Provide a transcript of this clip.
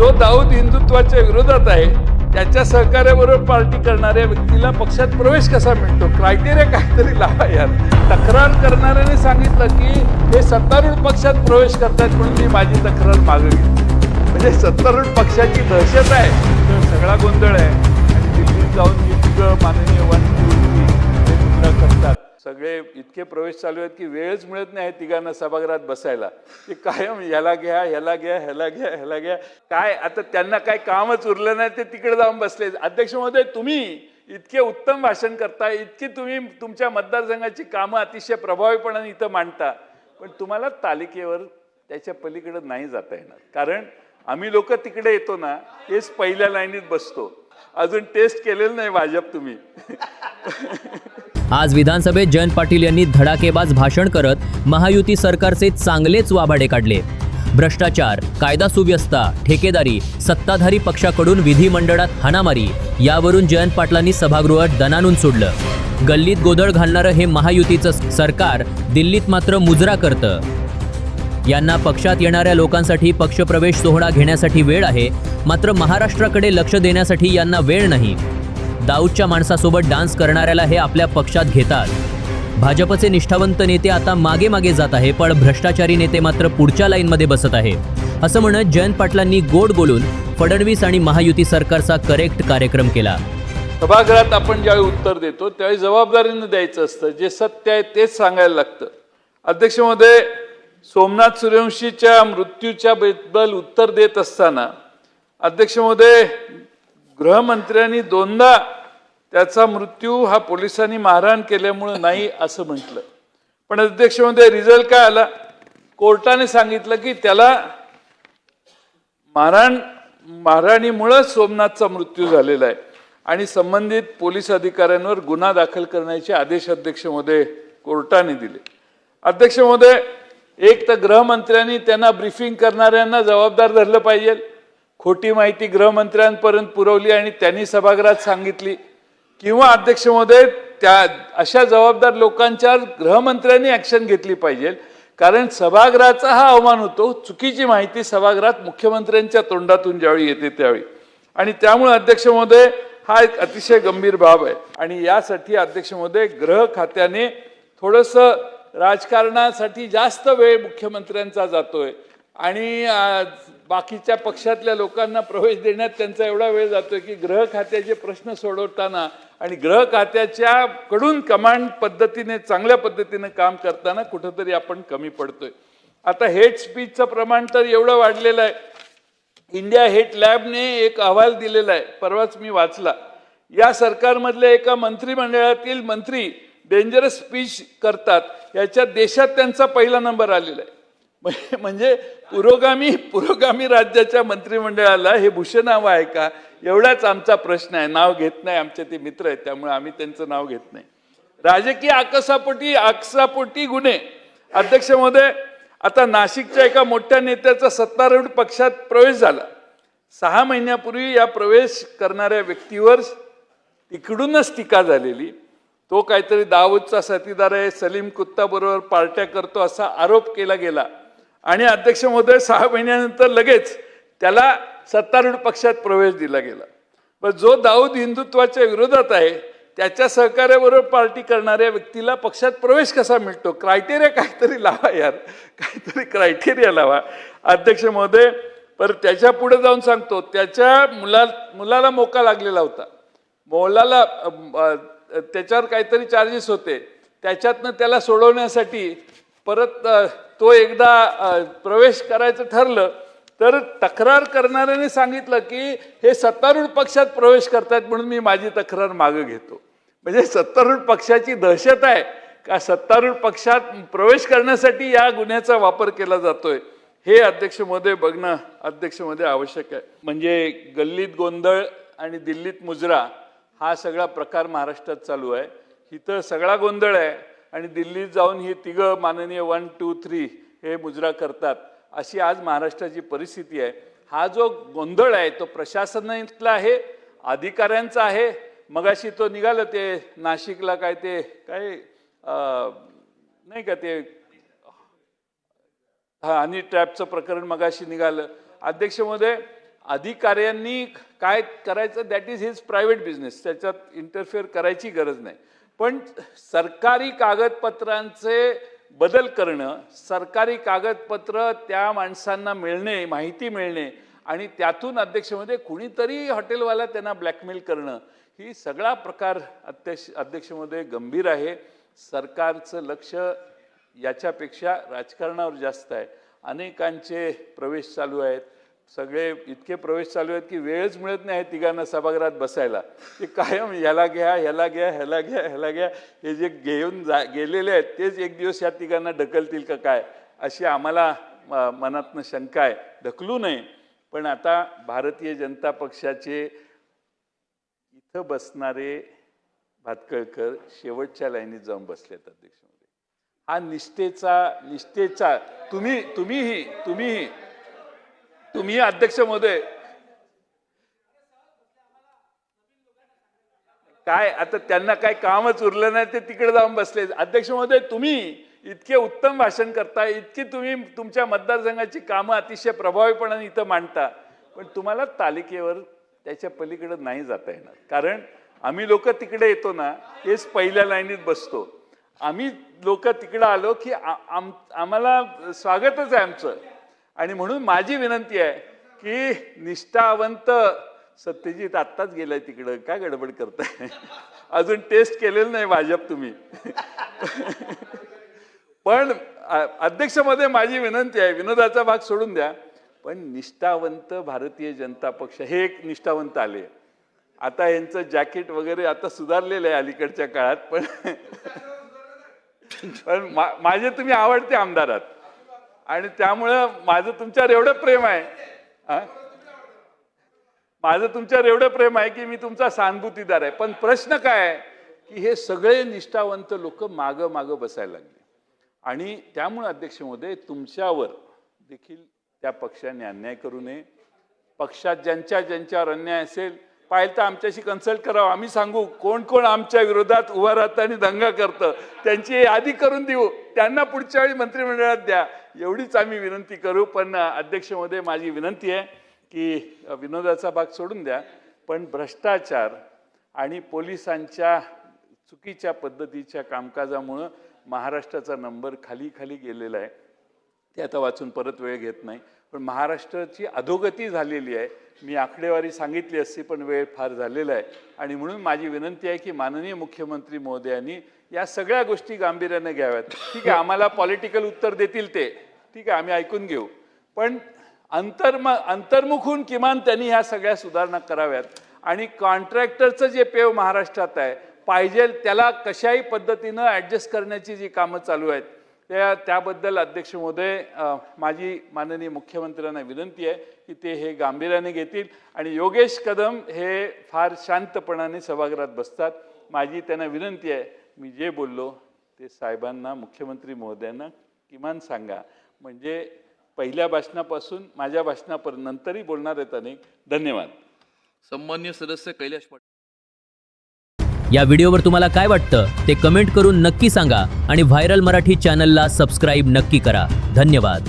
जो दाऊद हिंदुत्वाच्या विरोधात आहे त्याच्या सहकार्याबरोबर पार्टी करणाऱ्या व्यक्तीला पक्षात प्रवेश कसा मिळतो? क्रायटेरिया काहीतरी लावा यार. तक्रार करणाऱ्याने सांगितलं की हे सत्तारूढ पक्षात प्रवेश करतात म्हणून मी माझी तक्रार मागवली म्हणजे सत्तारूढ पक्षाची दहशत आहे. तर सगळा गोंधळ आहे. आणि दिल्लीत जाऊन जी माननीय वन हे करतात. सगळे इतके प्रवेश चालू आहेत की वेळच मिळत नाही तिघांना सभागृहात बसायला. की कायम ह्याला घ्या ह्याला घ्या ह्याला घ्या ह्याला घ्या. काय आता त्यांना काय कामच उरलं नाही ते तिकडे जाऊन बसले. अध्यक्ष महोदय तुम्ही इतके उत्तम भाषण करता इतकी तुम्ही तुमच्या मतदारसंघाची कामं अतिशय प्रभावीपणाने इथं मांडता. पण तुम्हाला तालिकेवर त्याच्या पलीकडे नाही जाता येणार. कारण आम्ही लोक तिकडे येतो ना तेच पहिल्या लाईनीत बसतो. अजून टेस्ट केलेलं नाही भाजप तुम्ही. आज विधानसभेत जयंत पाटील यांनी धडाकेबाज भाषण करत महायुती सरकारचे चांगलेच वाभाडे काढले. भ्रष्टाचार कायदा सुव्यवस्था ठेकेदारी सत्ताधारी पक्षाकडून विधिमंडळात हाणामारी यावरून जयंत पाटलांनी सभागृहात दणानून सोडलं. गल्लीत गोधळ घालणारं हे महायुतीचं सरकार दिल्लीत मात्र मुजरा करतं. यांना पक्षात येणाऱ्या लोकांसाठी पक्षप्रवेश सोहळा घेण्यासाठी वेळ आहे मात्र महाराष्ट्राकडे लक्ष देण्यासाठी यांना वेळ नाही. दाऊदच्या माणसासोबत डान्स करणाऱ्याला हे आपल्या पक्षात घेतात. भाजपचे निष्ठावंत नेते आता मागे मागे जात आहे पण भ्रष्टाचारी नेते मात्र पुढच्या लाईनमध्ये बसत आहे. असं म्हणत जयंत पाटलांनी गोड बोलून फडणवीस आणि महायुती सरकारचा करेक्ट कार्यक्रम केला. सभागृहात आपण ज्यावेळी उत्तर देतो त्यावेळी जबाबदारीनं द्यायचं असतं. जे सत्य आहे तेच सांगायला लागतं. अध्यक्ष महोदय सोमनाथ सूर्यवंशीच्या मृत्यूच्या बद्दल उत्तर देत असताना अध्यक्ष महोदय गृहमंत्र्यांनी दोनदा त्याचा मृत्यू हा पोलिसांनी मारहाण केल्यामुळं नाही असं म्हटलं. पण अध्यक्षमध्ये रिझल्ट काय आला? कोर्टाने सांगितलं की त्याला मारहाण मारहाणीमुळं सोमनाथचा मृत्यू झालेला आहे. आणि संबंधित पोलीस अधिकाऱ्यांवर गुन्हा दाखल करण्याचे आदेश अध्यक्ष महोदय कोर्टाने दिले. अध्यक्ष महोदय एक तर गृहमंत्र्यांनी त्यांना ब्रीफिंग करणाऱ्यांना जबाबदार धरलं पाहिजे. खोटी माहिती गृहमंत्र्यांपर्यंत पुरवली आणि त्यांनी सभागृहात सांगितली. किंवा अध्यक्ष महोदय त्या अशा जबाबदार लोकांच्या गृहमंत्र्यांनी ॲक्शन घेतली पाहिजे. कारण सभागृहाचा हा अवमान होतो चुकीची माहिती सभागृहात मुख्यमंत्र्यांच्या तोंडातून ज्यावेळी येते त्यावेळी. आणि त्यामुळे अध्यक्ष महोदय हा एक अतिशय गंभीर बाब आहे. आणि यासाठी अध्यक्ष महोदय गृह खात्याने थोडंसं राजकारणासाठी जास्त वेळ मुख्यमंत्र्यांचा जातोय. आणि बाकीच्या पक्षातल्या लोकांना प्रवेश देण्यात त्यांचा एवढा वेळ जातोय की ग्रह खात्याचे प्रश्न सोडवताना आणि ग्रह खात्याच्या कडून कमांड पद्धतीने चांगल्या पद्धतीने काम करताना कुठंतरी आपण कमी पडतोय. आता हेट स्पीचचं प्रमाण तर एवढं वाढलेलं आहे. इंडिया हेट लॅबने एक अहवाल दिलेला आहे. परवाच मी वाचला. या सरकारमधल्या एका मंत्रिमंडळातील मंत्री डेंजरस स्पीच करतात. याच्या देशात त्यांचा पहिला नंबर आलेला आहे. म्हणजे- पुरोगामी पुरोगामी राज्याच्या मंत्रिमंडळाला हे भूषण नाव आहे का? एवढाच आमचा प्रश्न आहे. नाव घेत नाही आमचे ते मित्र आहेत त्यामुळे आम्ही त्यांचं नाव घेत नाही. राजकीय आकसापोटी आकसापोटी गुन्हे. अध्यक्ष महोदय आता नाशिकच्या एका मोठ्या नेत्याचा सत्तारूढ पक्षात प्रवेश झाला. सहा महिन्यापूर्वी या प्रवेश करणाऱ्या व्यक्तीवर तिकडूनच टीका झालेली. तो काहीतरी दाऊदचा साथीदार आहे सलीम कुत्ता बरोबर पार्ट्या करतो असा आरोप केला गेला. आणि अध्यक्ष महोदय सहा महिन्यानंतर लगेच त्याला सत्तारूढ पक्षात प्रवेश दिला गेला. पण जो दाऊद हिंदुत्वाच्या विरोधात आहे त्याच्या सहकार्याबरोबर पार्टी करणाऱ्या व्यक्तीला पक्षात प्रवेश कसा मिळतो? क्रायटेरिया काहीतरी लावा यार. काहीतरी क्रायटेरिया लावा. अध्यक्ष महोदय पर त्याच्या पुढे जाऊन सांगतो. त्याच्या मुला मुलाला मोका लागलेला होता. मोलाला त्याच्यावर काहीतरी चार्जेस होते. त्याच्यातनं त्याला सोडवण्यासाठी परत तो एकदा प्रवेश करायचं ठरलं तर तक्रार करणाऱ्याने सांगितलं की हे सत्तारूढ पक्षात प्रवेश करतायत म्हणून मी माझी तक्रार मागे घेतो. म्हणजे सत्तारूढ पक्षाची दहशत आहे का? सत्तारूढ पक्षात प्रवेश करण्यासाठी या गुन्ह्याचा वापर केला जातोय हे अध्यक्ष महोदय बघणं अध्यक्ष महोदय आवश्यक आहे. म्हणजे गल्लीत गोंधळ आणि दिल्लीत मुजरा हा सगळा प्रकार महाराष्ट्रात चालू आहे. इथं सगळा गोंधळ आहे. आणि दिल्लीत जाऊन ही तिघं माननीय वन टू थ्री हे मुजरा करतात. अशी आज महाराष्ट्राची परिस्थिती आहे. हा जो गोंधळ आहे तो प्रशासनातला आहे अधिकाऱ्यांचा आहे. मगाशी तो निघालं ते नाशिकला काय ते काय नाही का ते हा आणि ट्रॅपचं प्रकरण मगाशी निघालं. अध्यक्ष महोदय अधिकाऱ्यांनी काय करायचं that is his private business त्याच्यात इंटरफेअर करायची गरज नाही. पण सरकारी कागदपत्रांचे बदल करणं सरकारी कागदपत्र त्या माणसांना मिळणे माहिती मिळणे आणि त्यातून अध्यक्षमध्ये कुणीतरी हॉटेलवाला त्यांना ब्लॅकमेल करणं ही सगळा प्रकार अध्यक्ष अध्यक्षमध्ये गंभीर आहे. सरकारचं लक्ष याच्यापेक्षा राजकारणावर जास्त आहे. अनेकांचे प्रवेश चालू आहेत. सगळे इतके प्रवेश चालू आहेत की वेळच मिळत नाही तिघांना सभागृहात बसायला. ते कायम ह्याला घ्या ह्याला घ्या ह्याला घ्या ह्याला घ्या हे जे घेऊन जा गेलेले आहेत तेच एक दिवस या तिघांना ढकलतील का काय? अशी आम्हाला मनातनं शंका आहे. ढकलू नये. पण आता भारतीय जनता पक्षाचे इथं बसणारे भातकळकर शेवटच्या लाईनीत जाऊन बसलेत अध्यक्ष हा निष्ठेचा निष्ठेचा तुम्ही तुम्हीही तुम्हीही तुम्ही अध्यक्ष महोदय काय आता त्यांना काय कामच उरलं नाही ते तिकडे जाऊन बसले. अध्यक्ष महोदय तुम्ही इतके उत्तम भाषण करता इतकी तुम्ही तुमच्या मतदारसंघाची कामं अतिशय प्रभावीपणाने इथं मांडता. पण तुम्हाला तालिकेवर त्याच्या पलीकडे नाही जाता येणार. कारण आम्ही लोक तिकडे येतो ना तेच पहिल्या लाईनीत बसतो. आम्ही लोक तिकडं आलो की आम आम्हाला स्वागतच आहे आमचं. आणि म्हणून माझी विनंती आहे की निष्ठावंत सत्यजित आत्ताच गेलाय तिकडं. काय गडबड करताय? अजून टेस्ट केलेलं नाही भाजप तुम्ही. पण अध्यक्षमध्ये माझी विनंती आहे. विनोदाचा भाग सोडून द्या. पण निष्ठावंत भारतीय जनता पक्ष हे एक निष्ठावंत आले. आता यांचं जॅकेट वगैरे आता सुधारलेलं आहे अलीकडच्या काळात पण पण मा- माझे तुम्ही आवडते आमदारात. आणि त्यामुळं माझं तुमच्यावर एवढं प्रेम आहे. माझं तुमच्यावर एवढं प्रेम आहे की मी तुमचा सहानुभूतीदार आहे. पण प्रश्न काय आहे की हे सगळे निष्ठावंत लोक मागं मागं बसायला लागले. आणि त्यामुळे अध्यक्ष महोदय तुमच्यावर देखील त्या पक्षाने अन्याय करू नये. पक्षात ज्यांच्या ज्यांच्यावर अन्याय असेल पाहिलं तर आमच्याशी कन्सल्ट करावं. आम्ही सांगू कोण कोण आमच्या विरोधात उभा राहतं आणि दंगा करतं. त्यांची यादी करून देऊ. त्यांना पुढच्या वेळी मंत्रिमंडळात द्या. एवढीच आम्ही विनंती करू. पण अध्यक्ष महोदय माझी विनंती आहे की विनोदाचा भाग सोडून द्या. पण भ्रष्टाचार आणि पोलिसांच्या चुकीच्या पद्धतीच्या कामकाजामुळं महाराष्ट्राचा नंबर खाली खाली गेलेला आहे. ते आता वाचून परत वेळ घेत नाही. पण महाराष्ट्राची अधोगती झालेली आहे. मी आकडेवारी सांगितली असती पण वेळ फार झालेला आहे. आणि म्हणून माझी विनंती आहे की माननीय मुख्यमंत्री महोदयांनी या सगळ्या गोष्टी गांभीर्याने घ्याव्यात. ठीक आहे आम्हाला पॉलिटिकल उत्तर देतील ते. ठीक आहे आम्ही ऐकून घेऊ. पण अंतर्म अंतर्मुखून किमान त्यांनी ह्या सगळ्या सुधारणा कराव्यात. आणि कॉन्ट्रॅक्टरचं जे पेव महाराष्ट्रात आहे पाहिजे त्याला कशाही पद्धतीनं ॲडजस्ट करण्याची जी कामं चालू आहेत त्या त्याबद्दल अध्यक्ष महोदय माझी माननीय मुख्यमंत्र्यांना विनंती आहे की ते हे गांभीर्याने घेतील आणि योगेश कदम हे फार शांतपणाने सभागृहात बसतात. माझी त्यांना विनंती आहे मी जे बोललो ते साहेबांना मुख्यमंत्री महोदयांना किमान सांगा. म्हणजे पहिल्या भाषणापासून माझ्या भाषणापर्यंत नंतरही बोलणार आहेत अनेक. धन्यवाद. सन्मान्य सदस्य कैलाश पाटील. या व्हिडिओवर तुम्हाला काय वाटतं ते कमेंट करून नक्की सांगा आणि व्हायरल मराठी चॅनलला सबस्क्राईब नक्की करा. धन्यवाद.